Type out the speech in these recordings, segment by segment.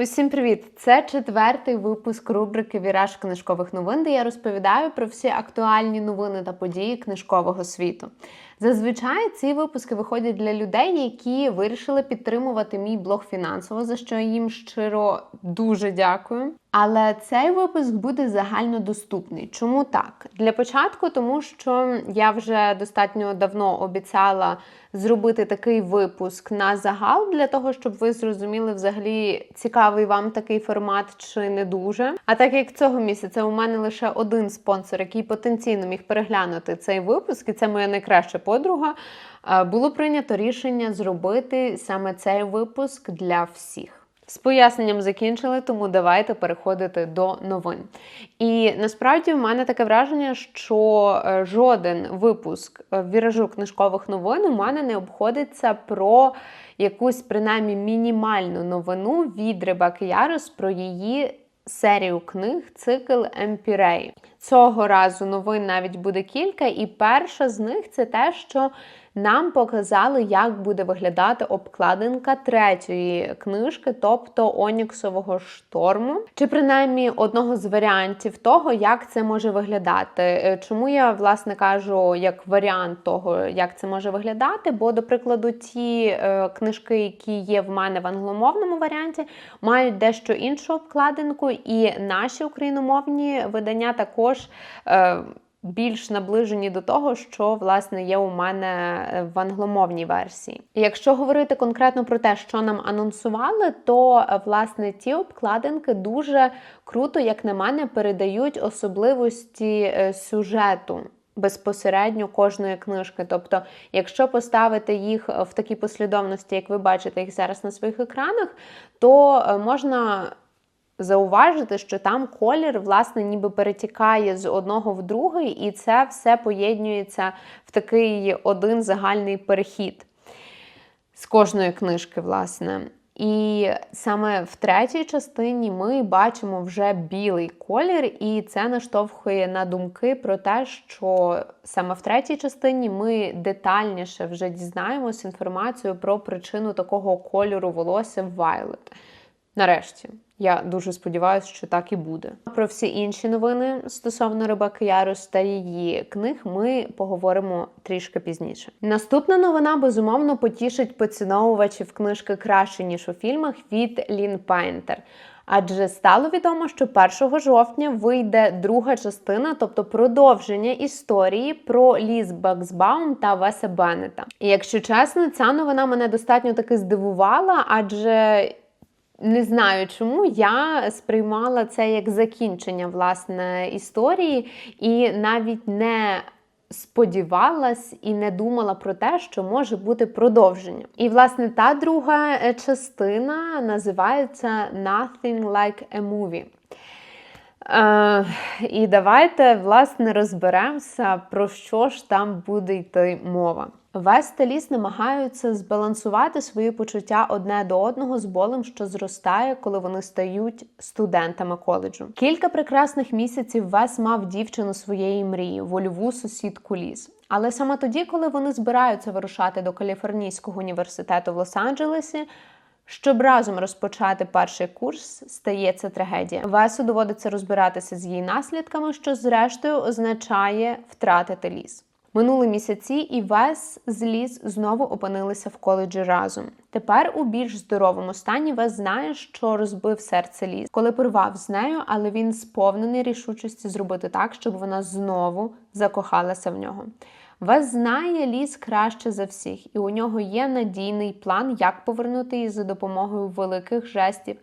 Усім привіт! Це четвертий випуск рубрики Віраж книжкових новин, де я розповідаю про всі актуальні новини та події книжкового світу. Зазвичай ці випуски виходять для людей, які вирішили підтримувати мій блог фінансово, за що їм щиро дуже дякую. Але цей випуск буде загальнодоступний. Чому так? Для початку, тому що я вже достатньо давно обіцяла зробити такий випуск на загал, для того, щоб ви зрозуміли взагалі цікавий вам такий формат чи не дуже. А так як цього місяця у мене лише один спонсор, який потенційно міг переглянути цей випуск, і це моя найкраща подруга, е, було прийнято рішення зробити саме цей випуск для всіх. З поясненням закінчили, тому давайте переходити до новин. І насправді в мене таке враження, що е, жоден випуск е, віражу книжкових новин у мене не обходиться про якусь принаймні мінімальну новину від Ребекки Ярос про її. Серію книг цикл Емпірей. Цього разу новин навіть буде кілька, і перша з них це те, що нам показали, як буде виглядати обкладинка третьої книжки, тобто Оніксового шторму, чи принаймні одного з варіантів того, як це може виглядати. Е, чому я власне кажу як варіант того, як це може виглядати? Бо, до прикладу, ті е, книжки, які є в мене в англомовному варіанті, мають дещо іншу обкладинку, і наші україномовні видання також. Більш наближені до того, що власне є у мене е, в англомовній версії. Якщо говорити конкретно про те, що нам анонсували, то е, власне ті обкладинки дуже круто, як на мене, передають особливості е, сюжету. Безпосередньо кожної книжки. Тобто, якщо поставити їх в такій послідовності, як ви бачите їх зараз на своїх екранах, то можна зауважити, що там колір, власне, ніби перетікає з одного в другий, і це все поєднується в такий один загальний перехід з кожної книжки, власне. І саме в третій частині ми бачимо вже білий колір, і це наштовхує на думки про те, що саме в третій частині ми детальніше вже дізнаємось інформацію про причину такого кольору волосся в Violet. Нарешті. Я дуже сподіваюся, що так і буде. Про всі інші новини стосовно Ребекки Ярос та її книг ми поговоримо трішки пізніше. Наступна новина безумовно потішить поціновувачів книжки краще ніж у фільмах від Лін Пайнтер. Адже стало відомо, що 1 жовтня вийде друга частина, тобто продовження історії про Ліз Баксбаум та Веса Беннета. І якщо чесно, ця новина мене достатньо таки здивувала, адже не знаю, чому я сприймала це як закінчення власне історії, і навіть не сподівалась і не думала про те, що може бути продовження. І, власне, та друга е, частина називається Nothing Like a Movie. Е, І давайте, власне, розберемося, про що ж там буде йти мова. Весь та ліс намагаються збалансувати свої почуття одне до одного з болем, що зростає, коли вони стають студентами коледжу. Кілька прекрасних місяців Вес мав дівчину своєї мрії, вольову сусідку ліс. Але саме тоді, коли вони збираються вирушати до Каліфорнійського університету в Лос-Анджелесі, щоб разом розпочати перший курс, стається трагедія. Весу доводиться розбиратися з її наслідками, що зрештою означає втратити ліс. Минули місяці, і Вес з Ліз знову опинилися в коледжі разом. Тепер у більш здоровому стані Вес знає, що розбив серце Ліз, коли порвав з нею, але він сповнений рішучості зробити так, щоб вона знову закохалася в нього. Вес знає ліс краще за всіх, і у нього є надійний план, як повернути її за допомогою великих жестів,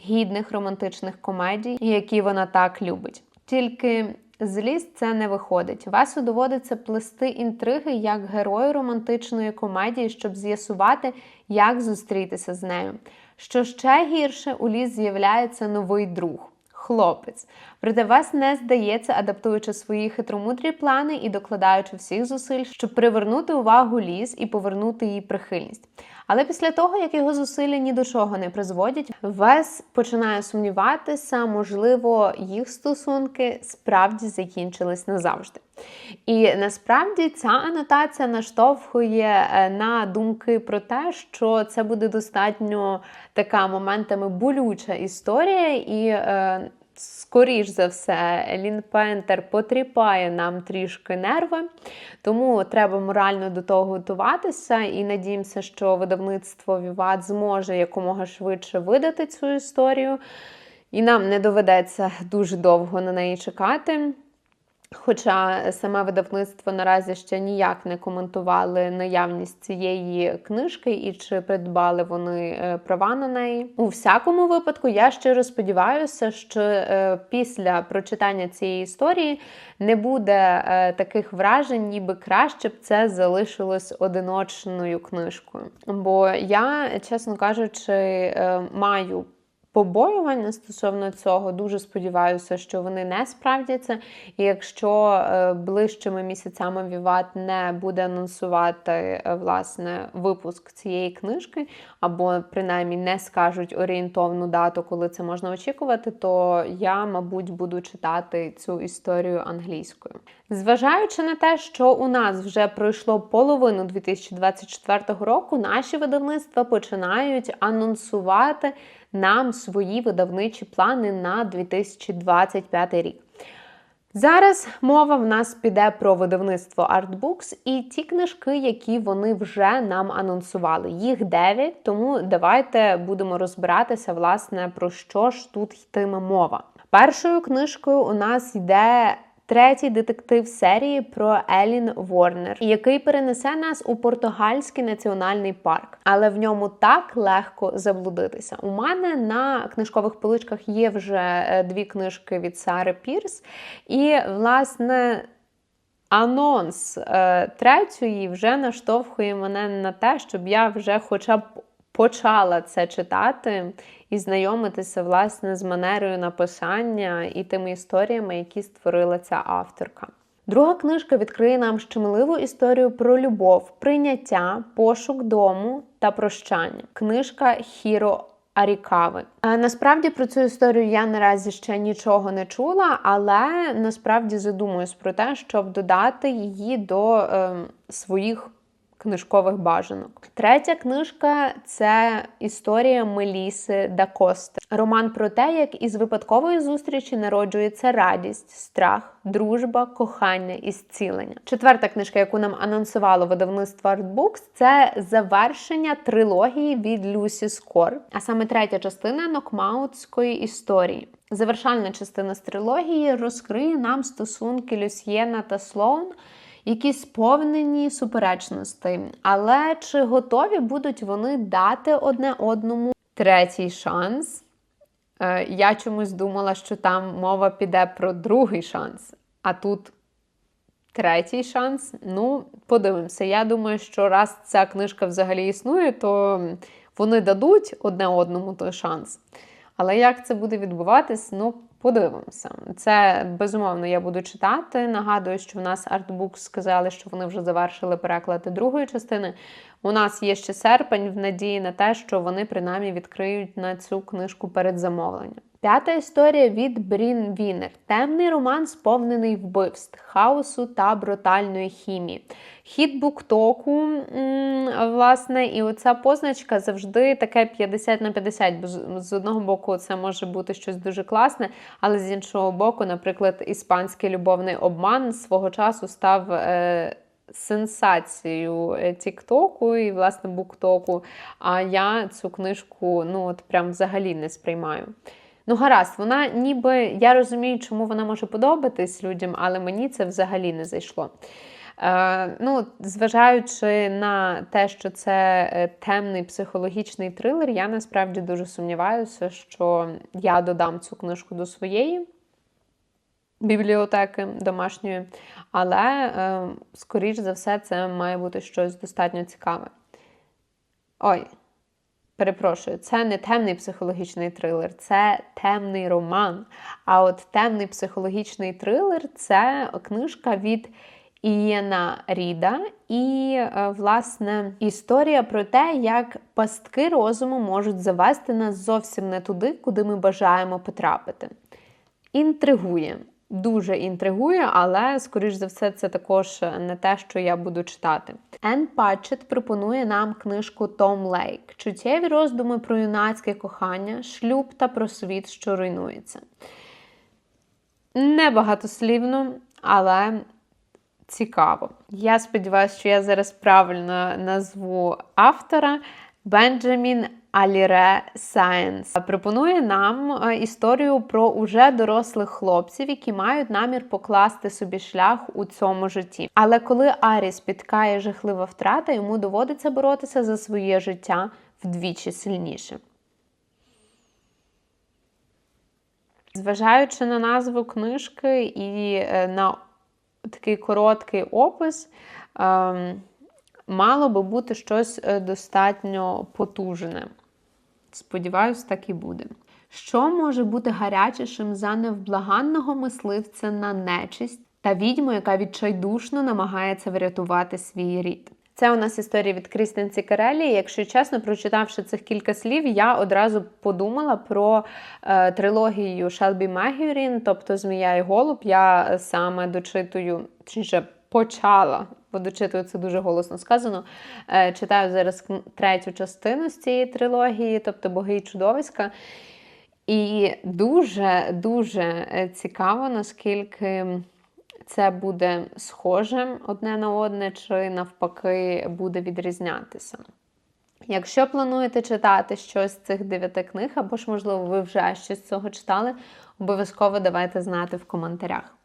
гідних романтичних комедій, які вона так любить. Тільки Злість це не виходить. Весу доводиться плести інтриги як герою романтичної комедії, щоб з'ясувати, як зустрітися з нею. Що ще гірше, у ліс з'являється новий друг. Хлопець. Проте Вес не здається, адаптуючи свої хитромудрі плани і докладаючи всіх зусиль, щоб привернути увагу ліс і повернути її прихильність. Але після того, як його зусилля ні до чого не призводять, Вес починає сумніватися, можливо, їх стосунки справді закінчились назавжди. І насправді ця анотація наштовхує е, на думки про те, що це буде достатньо така моментами болюча історія, і е, скоріш за все, Лін Пентер потріпає нам трішки нерви, тому треба морально до того готуватися і надіємося, що видавництво Віват зможе якомога швидше видати цю історію, і нам не доведеться дуже довго на неї чекати. Хоча саме видавництво наразі ще ніяк не коментували наявність цієї книжки і чи придбали вони е, права на неї. У всякому випадку, я щиро сподіваюся, що е, після прочитання цієї історії не буде е, таких вражень, ніби краще б це залишилось одиночною книжкою. Бо я, чесно кажучи, маю побоювання стосовно цього. Дуже сподіваюся, що вони не справдяться. І якщо е, ближчими місяцями Віват не буде анонсувати е, власне випуск цієї книжки, або принаймні не скажуть орієнтовну дату, коли це можна очікувати, то я, мабуть, буду читати цю історію англійською. Зважаючи на те, що у нас вже пройшло половину 2024 року, наші видавництва починають анонсувати нам свої видавничі плани на 2025 рік. Зараз мова в нас піде про видавництво Artbooks і ті книжки, які вони вже нам анонсували. Їх 9, тому давайте будемо розбиратися, власне, про що ж тут йтиме мова. Першою книжкою у нас йде третій детектив серії про Елін Ворнер, який перенесе нас у португальський національний парк, але в ньому так легко заблудитися. У мене на книжкових поличках є вже е, дві книжки від Сари Пірс, і власне. Анонс е, третьої вже наштовхує мене на те, щоб я вже хоча б почала це читати і знайомитися власне з манерою написання і тими історіями, які створила ця авторка. Друга книжка відкриє нам щемливу історію про любов, прийняття, пошук дому та прощання. Книжка Хіро Арікави. Е, насправді про цю історію я наразі ще нічого не чула, але насправді задумуюсь про те, щоб додати її до е, своїх книжкових бажанок. Третя книжка це історія Меліси Дакости. Роман про те, як із випадкової зустрічі народжується радість, страх, дружба, кохання і зцілення. Четверта книжка, яку нам анонсувало видавництво Artbooks, це завершення трилогії від Люсі Скор, а саме третя частина Нокмаутської історії. Завершальна частина з трилогії розкриє нам стосунки Люсьєна та Слоун які сповнені суперечностей. Але чи готові будуть вони дати одне одному третій шанс? Е, я чомусь думала, що там мова піде про другий шанс, а тут третій шанс. Ну, подивимося. Я думаю, що раз ця книжка взагалі існує, то вони дадуть одне одному той шанс. Але як це буде відбуватись, ну, Подивимося. Це безумовно я буду читати. Нагадую, що в нас артбук сказали, що вони вже завершили переклад другої частини. У нас є ще серпень в надії на те, що вони принаймні відкриють на цю книжку перед замовленням. П'ята історія від Брін Вінер. Темний роман, сповнений вбивств, хаосу та брутальної хімії. Хід буктоку, власне, і оця позначка завжди таке 50 на 50. Бо з одного боку, це може бути щось дуже класне, але з іншого боку, наприклад, іспанський любовний обман свого часу став. Е Сенсацією е, Тіктоку і, власне, Буктоку. А я цю книжку ну, от прям взагалі не сприймаю. Ну, гаразд, вона ніби я розумію, чому вона може подобатись людям, але мені це взагалі не зайшло. Е, ну, Зважаючи на те, що це е, темний психологічний трилер, я насправді дуже сумніваюся, що я додам цю книжку до своєї бібліотеки домашньої, але, е, скоріш за все, це має бути щось достатньо цікаве. Ой, Перепрошую, це не темний психологічний трилер, це темний роман. А от темний психологічний трилер це книжка від Ієна Ріда, і, е, власне, історія про те, як пастки розуму можуть завести нас зовсім не туди, куди ми бажаємо потрапити. Інтригує. Дуже інтригує, але, скоріш за все, це також не те, що я буду читати. Енн Патчет пропонує нам книжку Том Лейк, чуттєві роздуми про юнацьке кохання, шлюб та про світ, що руйнується. Небагатослівно, але цікаво. Я сподіваюся, що я зараз правильно назву автора Бенджамін Аліре Сайенс. Пропонує нам е, історію про уже дорослих хлопців, які мають намір покласти собі шлях у цьому житті. Але коли Арі спіткає жахлива втрата, йому доводиться боротися за своє життя вдвічі сильніше. Зважаючи на назву книжки і е, на такий короткий опис, ем, мало би бути щось е, достатньо потужне. Сподіваюсь, так і буде. Що може бути гарячішим за невблаганного мисливця на нечисть та відьму, яка відчайдушно намагається врятувати свій рід? Це у нас історія від Крістен Цікарелі. Якщо чесно, прочитавши цих кілька слів, я одразу подумала про е, трилогію Шелбі Мегюрін, тобто Змія і Голуб. Я саме дочитую, чи почала, бо дочитую це дуже голосно сказано. Е, читаю зараз третю частину з цієї трилогії, тобто Боги і чудовиська. І дуже-дуже е, цікаво, наскільки це буде схоже одне на одне, чи навпаки буде відрізнятися. Якщо плануєте читати щось з цих дев'яти книг, або ж, можливо, ви вже щось з цього читали, обов'язково давайте знати в коментарях.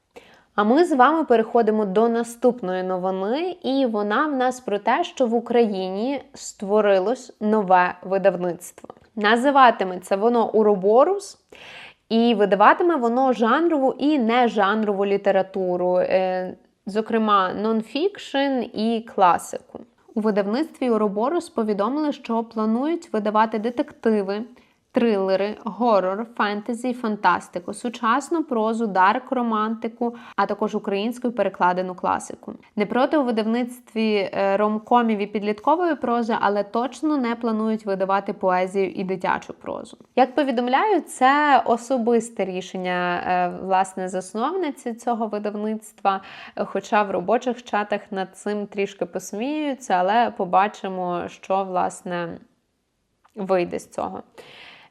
А ми з вами переходимо до наступної новини, і вона в нас про те, що в Україні створилось нове видавництво. Називатиметься воно Уроборус. І видаватиме воно жанрову і нежанрову літературу, е, зокрема, нонфікшн і класику. У видавництві Уроборус повідомили, що планують видавати детективи, трилери, горор, фентезі, фантастику, сучасну прозу, дарк романтику, а також українську перекладену класику. Не проти у видавництві е, ромкомів і підліткової прози, але точно не планують видавати поезію і дитячу прозу. Як повідомляють, це особисте рішення е, власне засновниці цього видавництва. Хоча в робочих чатах над цим трішки посміюються, але побачимо, що власне вийде з цього.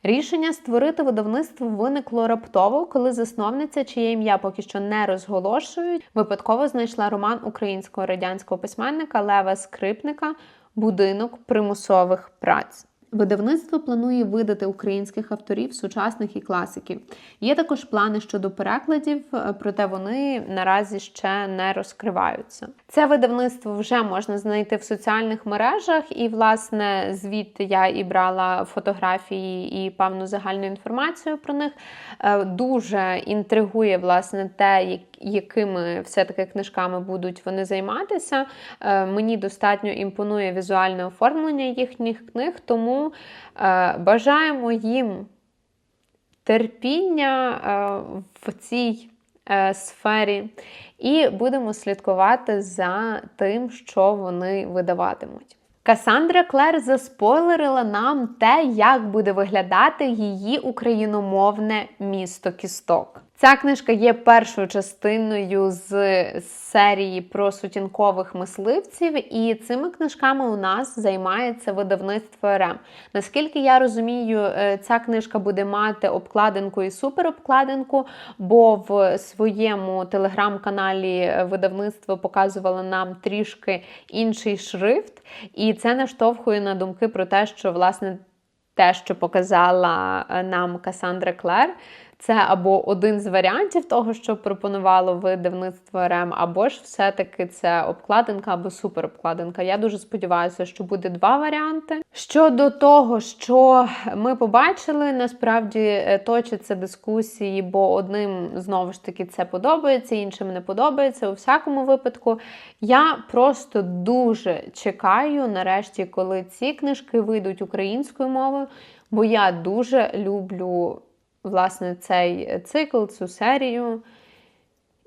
Рішення створити видавництво виникло раптово, коли засновниця, чиє ім'я поки що не розголошують, випадково знайшла роман українського радянського письменника Лева Скрипника Будинок примусових праць. Видавництво планує видати українських авторів, сучасних і класиків. Є також плани щодо перекладів, е, проте вони наразі ще не розкриваються. Це видавництво вже можна знайти в соціальних мережах, і, власне, звідти я і брала фотографії і певну загальну інформацію про них. Е, дуже інтригує власне те, якими все-таки книжками будуть вони займатися. Е, мені достатньо імпонує візуальне оформлення їхніх книг, тому е, бажаємо їм терпіння е, в цій сфері, і будемо слідкувати за тим, що вони видаватимуть. Касандра Клер заспойлерила нам те, як буде виглядати її україномовне місто Кісток. Ця книжка є першою частиною з серії про сутінкових мисливців, і цими книжками у нас займається видавництво РМ. Наскільки я розумію, е, ця книжка буде мати обкладинку і суперобкладинку, бо в своєму телеграм-каналі видавництво показувало нам трішки інший шрифт, і це наштовхує на думки про те, що власне те, що показала е, нам Касандра Клер це або один з варіантів того, що пропонувало видавництво РМ, або ж все-таки це обкладинка або суперобкладинка. Я дуже сподіваюся, що буде два варіанти. Щодо того, що ми побачили, насправді е, точаться дискусії, бо одним знову ж таки це подобається, іншим не подобається. У всякому випадку, я просто дуже чекаю, нарешті, коли ці книжки вийдуть українською мовою, бо я дуже люблю власне, цей цикл, цю серію.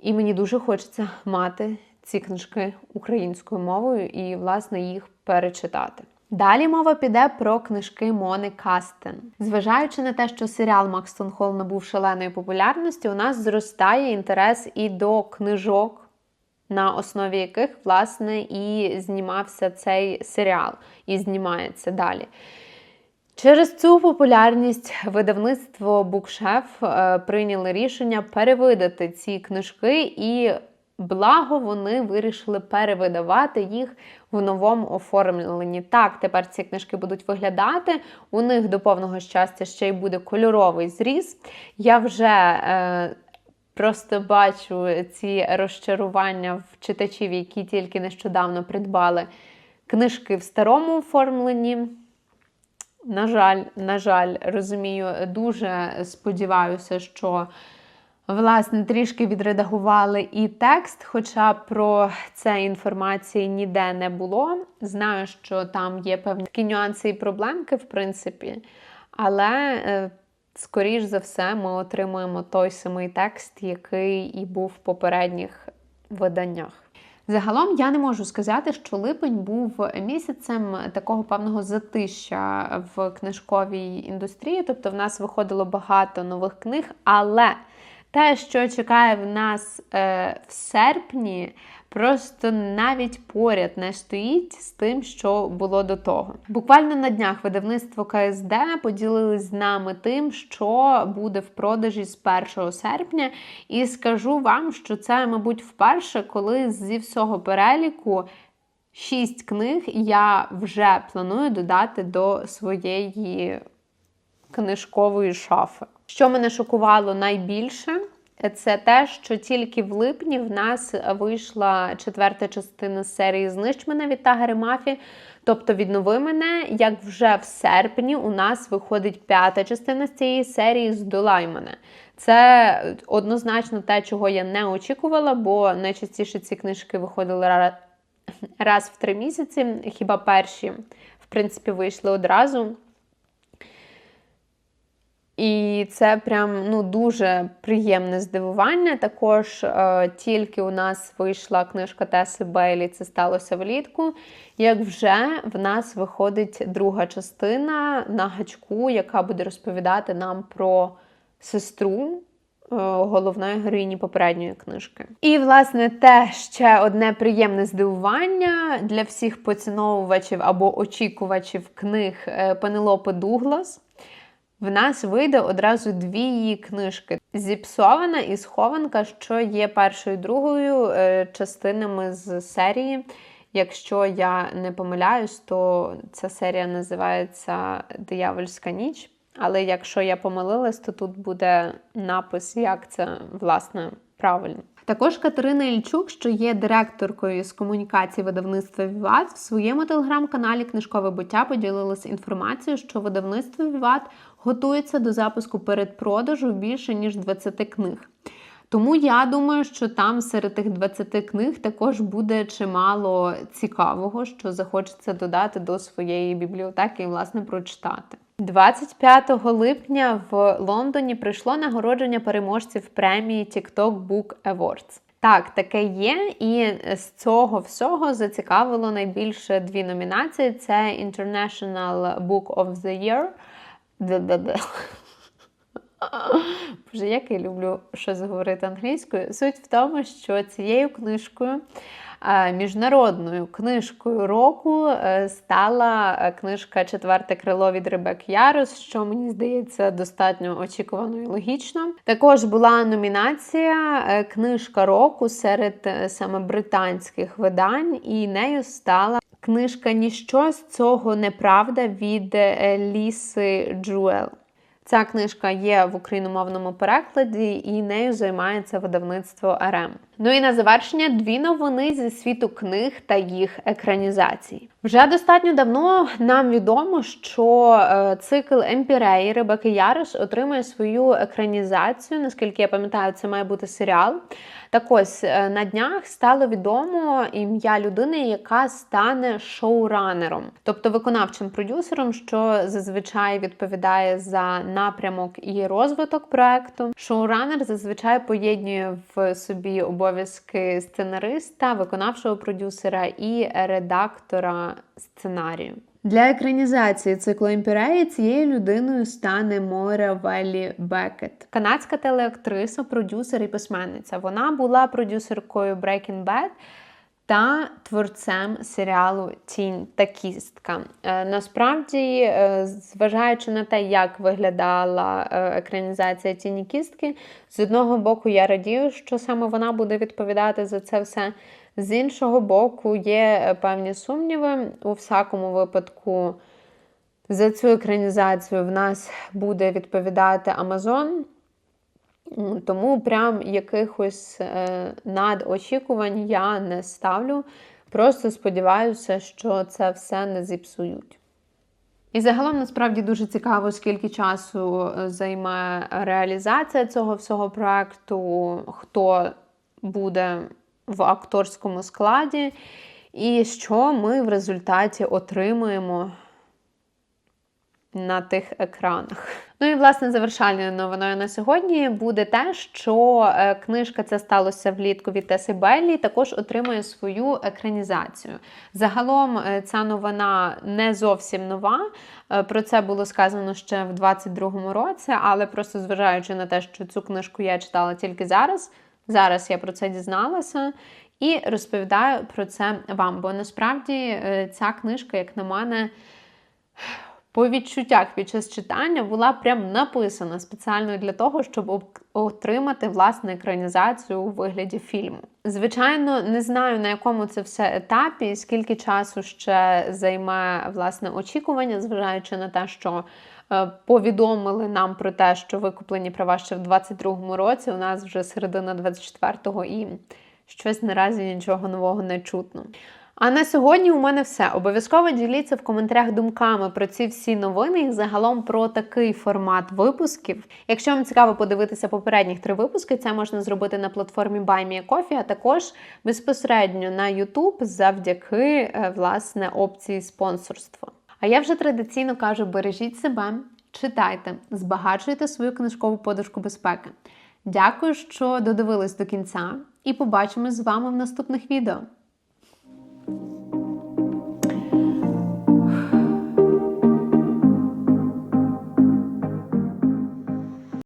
І мені дуже хочеться мати ці книжки українською мовою і, власне, їх перечитати. Далі мова піде про книжки Мони Кастен. Зважаючи на те, що серіал Макстон Холл набув шаленої популярності, у нас зростає інтерес і до книжок, на основі яких, власне, і знімався цей серіал, і знімається далі. Через цю популярність видавництво Букшеф е, прийняло рішення перевидати ці книжки, і благо вони вирішили перевидавати їх в новому оформленні. Так, тепер ці книжки будуть виглядати. У них до повного щастя ще й буде кольоровий зріз. Я вже е, просто бачу ці розчарування в читачів, які тільки нещодавно придбали книжки в старому оформленні. На жаль, на жаль, розумію, дуже сподіваюся, що власне трішки відредагували і текст, хоча про це інформації ніде не було. Знаю, що там є певні такі нюанси і проблемки, в принципі, але, е, скоріш за все, ми отримуємо той самий текст, який і був в попередніх виданнях. Загалом я не можу сказати, що липень був місяцем такого певного затища в книжковій індустрії. Тобто, в нас виходило багато нових книг, але те, що чекає в нас е, в серпні, просто навіть поряд не стоїть з тим, що було до того. Буквально на днях видавництво КСД поділились з нами тим, що буде в продажі з 1 серпня. І скажу вам, що це, мабуть, вперше, коли зі всього переліку. Шість книг я вже планую додати до своєї книжкової шафи. Що мене шокувало найбільше, це те, що тільки в липні в нас вийшла четверта частина серії Знищ мене від Тагери Мафі. Тобто віднови мене, як вже в серпні у нас виходить п'ята частина з цієї серії Здолай мене. Це однозначно те, чого я не очікувала, бо найчастіше ці книжки виходили раз в три місяці. Хіба перші, в принципі, вийшли одразу. І це прям ну, дуже приємне здивування. Також е, тільки у нас вийшла книжка Теси Бейлі, це сталося влітку. Як вже в нас виходить друга частина на гачку, яка буде розповідати нам про сестру. Е, головної героїні попередньої книжки. І, власне, те ще одне приємне здивування для всіх поціновувачів або очікувачів книг е, Пенелопи Дуглас в нас вийде одразу дві її книжки: зіпсована і схованка, що є першою і другою е, частинами з серії. Якщо я не помиляюсь, то ця серія називається Диявольська ніч. Але якщо я помилилась, то тут буде напис, як це власне правильно. Також Катерина Ільчук, що є директоркою з комунікації видавництва Віват, в своєму телеграм-каналі Книжкове буття поділилася інформацією, що видавництво Віват готується до запуску передпродажу більше ніж 20 книг. Тому я думаю, що там серед тих 20 книг також буде чимало цікавого, що захочеться додати до своєї бібліотеки і, власне, прочитати. 25 липня в Лондоні прийшло нагородження переможців премії TikTok Book Awards. Так, таке є, і з цього всього зацікавило найбільше дві номінації: це International Book of the Year. Боже, як я люблю щось говорити англійською. Суть в тому, що цією книжкою Міжнародною книжкою року е, стала е, книжка Четверте крило від Ребек Ярос, що мені здається достатньо очікувано і логічно. Також була номінація е, Книжка року серед саме британських видань, і нею стала книжка Ніщо з цього неправда від Ліси Джуел. Ця книжка є в україномовному перекладі, і нею займається видавництво РМ. Ну і на завершення дві новини зі світу книг та їх екранізацій. Вже достатньо давно нам відомо, що е, цикл Емпірей Ребеки Яриш отримує свою екранізацію. Наскільки я пам'ятаю, це має бути серіал. Так ось е, на днях стало відомо ім'я людини, яка стане шоуранером, тобто виконавчим продюсером, що зазвичай відповідає за напрямок і розвиток проекту. Шоуранер зазвичай поєднує в собі обов'язки обов'язки сценариста, виконавчого продюсера і редактора сценарію. Для екранізації циклу імперії цією людиною стане Мора Веллі Бекет. Канадська телеактриса, продюсер і письменниця. Вона була продюсеркою Breaking Bad та творцем серіалу Тінь та кістка. Е, насправді, е, зважаючи на те, як виглядала е, екранізація тіні кістки, з одного боку я радію, що саме вона буде відповідати за це все. З іншого боку, є певні сумніви. У всякому випадку за цю екранізацію в нас буде відповідати Амазон. Тому прям якихось е, надочікувань я не ставлю. Просто сподіваюся, що це все не зіпсують. І загалом насправді дуже цікаво, скільки часу е, займе реалізація цього всього проекту, хто буде в акторському складі, і що ми в результаті отримуємо на тих екранах. Ну і власне завершальною новиною на сьогодні буде те, що е, книжка це сталося влітку від Теси Беллі, також отримує свою екранізацію. Загалом е, ця новина не зовсім нова. Е, про це було сказано ще в 22-му році, але просто зважаючи на те, що цю книжку я читала тільки зараз. Зараз я про це дізналася і розповідаю про це вам. Бо насправді ця книжка, як на мене, по відчуттях під час читання була прям написана спеціально для того, щоб отримати власне екранізацію у вигляді фільму. Звичайно, не знаю на якому це все етапі, скільки часу ще займе власне очікування, зважаючи на те, що. Е, повідомили нам про те, що викуплені права ще в 22-му році. У нас вже середина 24-го і щось наразі нічого нового не чутно. А на сьогодні у мене все. Обов'язково діліться в коментарях думками про ці всі новини і загалом про такий формат випусків. Якщо вам цікаво подивитися попередніх три випуски, це можна зробити на платформі BuyMeACoffee, а також безпосередньо на YouTube завдяки е, власне опції спонсорства. А я вже традиційно кажу: бережіть себе, читайте, збагачуйте свою книжкову подушку безпеки. Дякую, що додивились до кінця, і побачимось з вами в наступних відео. Thank you.